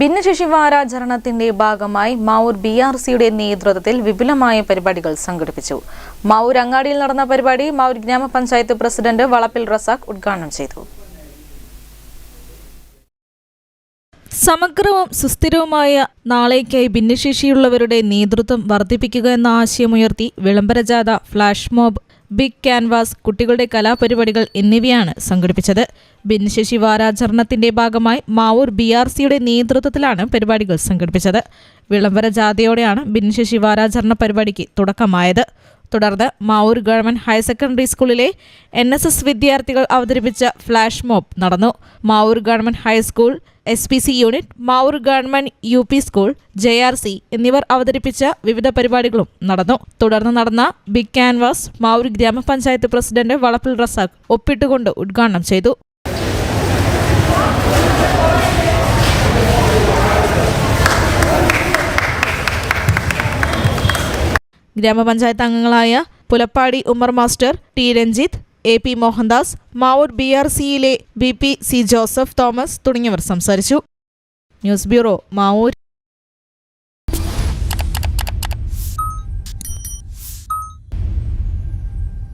ഭിന്നശേഷി വാരാചരണത്തിന്റെ ഭാഗമായി Mavoor B R സിയുടെ നേതൃത്വത്തിൽ വിപുലമായ പരിപാടികൾ സംഘടിപ്പിച്ചു. മാവൂർ അങ്ങാടിയിൽ നടന്ന പരിപാടി മാവൂർ ഗ്രാമപഞ്ചായത്ത് പ്രസിഡന്റ് വളപ്പിൽ റസാഖ് ഉദ്ഘാടനം ചെയ്തു. സമഗ്രവും സുസ്ഥിരവുമായ നാളേക്കായി ഭിന്നശേഷിയുള്ളവരുടെ നേതൃത്വം വർദ്ധിപ്പിക്കുക എന്ന ആശയമുയർത്തി വിളംബരജാഥ ഫ്ലാഷ് മോബ് ബിഗ് ക്യാൻവാസ് കുട്ടികളുടെ കലാപരിപാടികൾ എന്നിവയാണ് സംഘടിപ്പിച്ചത്. ഭിന്നശേഷി വാരാചരണത്തിന്റെ ഭാഗമായി മാവൂർ ബി ആർ സിയുടെ നേതൃത്വത്തിലാണ് പരിപാടികൾ സംഘടിപ്പിച്ചത്. വിളംബര ജാഥയോടെയാണ് ഭിന്നശേഷി വാരാചരണ പരിപാടിക്ക് തുടക്കമായത്. തുടർന്ന് മാവൂർ ഗവൺമെന്റ് ഹയർ സെക്കൻഡറി സ്കൂളിലെ എൻ എസ് എസ് വിദ്യാർത്ഥികൾ അവതരിപ്പിച്ച ഫ്ലാഷ് മോബ് നടന്നു. Mavoor government high school S P C unit Mavoor government U P school J R C എന്നിവർ അവതരിപ്പിച്ച വിവിധ പരിപാടികളും നടന്നു. തുടർന്ന് നടന്ന ബിഗ് ക്യാൻവാസ് മാവൂർ ഗ്രാമപഞ്ചായത്ത് പ്രസിഡന്റ് വളപ്പിൽ റസാഖ് ഒപ്പിട്ടുകൊണ്ട് ഉദ്ഘാടനം ചെയ്തു. ഗ്രാമപഞ്ചായത്ത് അംഗങ്ങളായ Pulappadi Umar master T Ranjith A P Mohandas Mavoor B R സിയിലെ B P C Joseph Thomas തുടങ്ങിയവർ സംസാരിച്ചു. News bureau Mavoor.